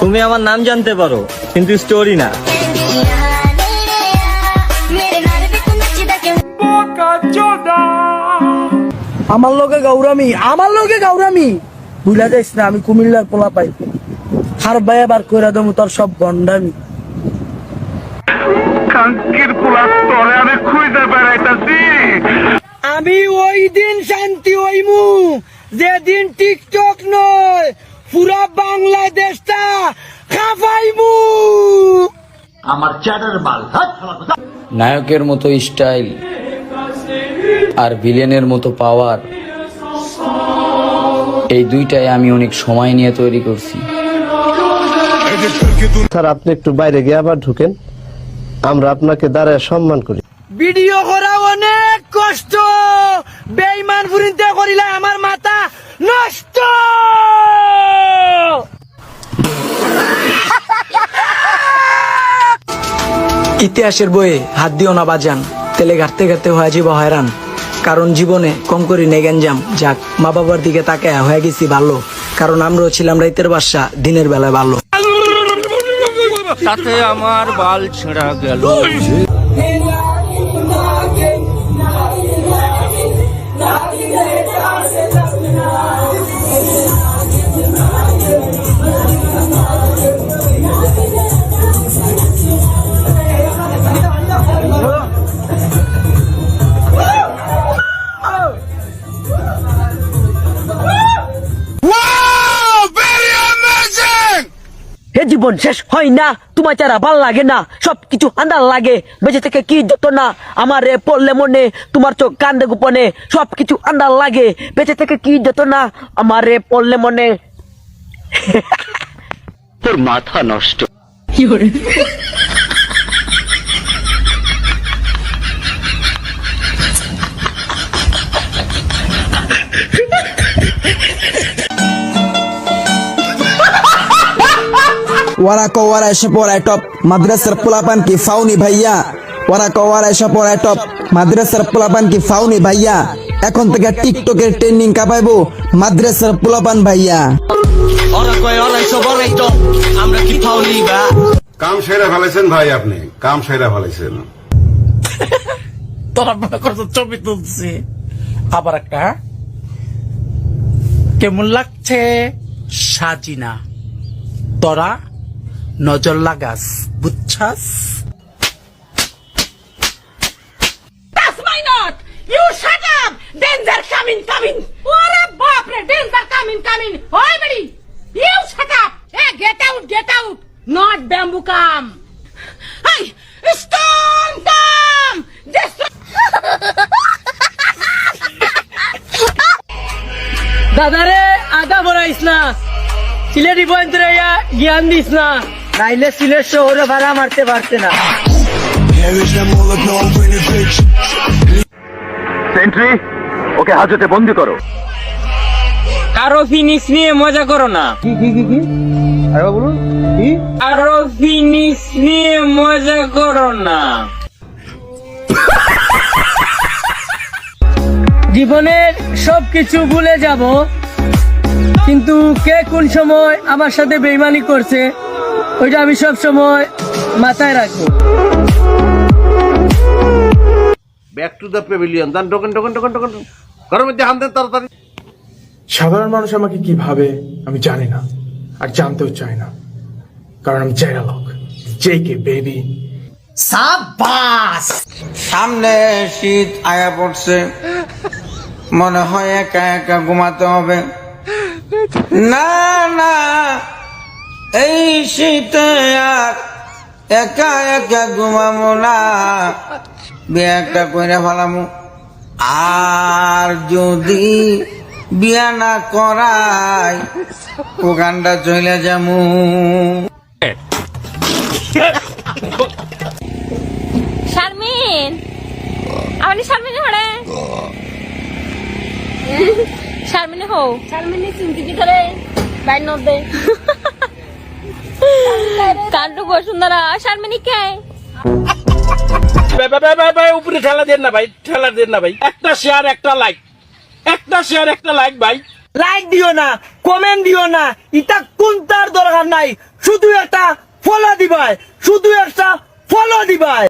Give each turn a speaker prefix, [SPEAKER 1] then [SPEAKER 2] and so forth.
[SPEAKER 1] তুমি আমার নাম জানতে পারো কিন্তু স্টোরি না।
[SPEAKER 2] আমার লোকে গৌরামি আমার লোকে গৌরামি বুঝলা যাইস না আমি কুমিল্লার পোলা পাই। হার বাই আবার কইরা দেবো তোর সব গন্ডামি।
[SPEAKER 3] আমি
[SPEAKER 2] ওই দিন শান্তি হইমু যেদিন টিকটক নয় পুরা বাংলাদেশ
[SPEAKER 4] নায়কের মতো স্টাইল আর ভিলেনের মতো পাওয়ার এই দুইটাই আমি অনেক সময় নিয়ে তৈরি করছি।
[SPEAKER 5] স্যার আপনি একটু বাইরে গিয়ে আবার ঢুকেন। আমরা আপনাকে দাঁড়ায় সম্মান করি।
[SPEAKER 2] ভিডিও করা অনেক কষ্ট। বেইমান ফুরিনতে করিলে আমার মাথা নষ্ট। ইতিহাসের বইয়ে হাত দিও না বাজান তেলে ঘাটতে ঘাটতে হয়ে যাব হয়রান কারণ জীবনে কম করি নেই গেঞ্জাম যাক মা বাবার দিকে তাকে হয়ে গেছি ভালো কারণ আমরাও ছিলাম রাইতের বাসা দিনের বেলায় ভালো
[SPEAKER 1] তাতে আমার বাল ছেঁড়া গেল
[SPEAKER 2] জীবন শেষ হয় না। তোমার চারা ভালো লাগে না সব কিছু আন্দার লাগে। বেঁচে থেকে কি যত না? আমার রে পড়লে মনে তোমার চোখ কান্দে গোপনে সব কিছু আন্দার লাগে। বেঁচে থেকে কি যত না? আমার রে পড়লে মনে।
[SPEAKER 4] তোর মাথা নষ্ট।
[SPEAKER 6] ওরা কো ওরা এসে পড়ায় টপ মাদ্রাসার পোলাপান কি ফাউনি ভাইয়া ওরা কো ওরা এসে পড়ায় টপ মাদ্রাসার পোলাপান কি ফাউনি ভাইয়া এখন থেকে টিকটকের ট্রেন্ডিং কাপাইবো মাদ্রাসার পোলাপান ভাইয়া
[SPEAKER 1] ওরা কয় ওরাই তো আমরা কি ফাউলি বা
[SPEAKER 7] কাম সেরা ফেলেছেন ভাই আপনি কাম সেরা ফেলেছেন
[SPEAKER 8] তোরা মনে করছ ছবি তুলছি আবার একটা? কেমন লাগছে সাজিনা তোরা নজর লাগাস বুঝছাস!
[SPEAKER 2] দাদারে আগা বড়াইস না সিলেটি বন্ধুরে জ্ঞান দিস না নাইলে সিলেট শহরে ভাড়া মারতে পারতে না।
[SPEAKER 3] সেন্ট্রি ওকে হাজতে বন্দি করো।
[SPEAKER 1] কারও ফিনিক্স নিয়ে মজা করো না। কারও ফিনিক্স নিয়ে মজা করো না।
[SPEAKER 2] জীবনের সবকিছু ভুলে যাব কিন্তু কে কোন সময় আমার সাথে বেইমানি করছে? ওইটা আমি সব সময় মাথায় রাখব।
[SPEAKER 5] ব্যাক টু দ্য পেভিলিয়ন দান টোকেন টোকেন টোকেন টোকেন ঘরের মধ্যে হান দেন তাড়াতাড়ি।
[SPEAKER 9] সাধারণ মানুষ আমাকে কি ভাবে আমি জানি না আর জানতেও চাই না। কারণ আমি চাইরা লোক। জেকে বেবি সাবাস
[SPEAKER 6] সামনে শীত আয়া পড়ছে। মনে হয় একা একা ঘুমাতে হবে। না না। এই শীতে আর একা একা ঘুমাবো না। বিয়ে একটা কইরা ফেলামু আর যদি বিয়া না করাই ওখানটা চলে যামু
[SPEAKER 10] শারমিন আপনি শারমিন হড়ে শারমিন হো শারমিন চিন্তি কি করে বাইর নদে কান্ডু বসুন্ধরা শারমিনী কে?
[SPEAKER 8] উপরে ঠেলা দেন না ভাই ঠেলা দেন না ভাই। একটা শেয়ার একটা লাইক একটা শেয়ার একটা লাইক ভাই।
[SPEAKER 2] লাইক দিও না কমেন্ট দিও না এটা কোনটার দরকার নাই? শুধু একটা ফলো দিবাই শুধু একটা ফলো দিবাই।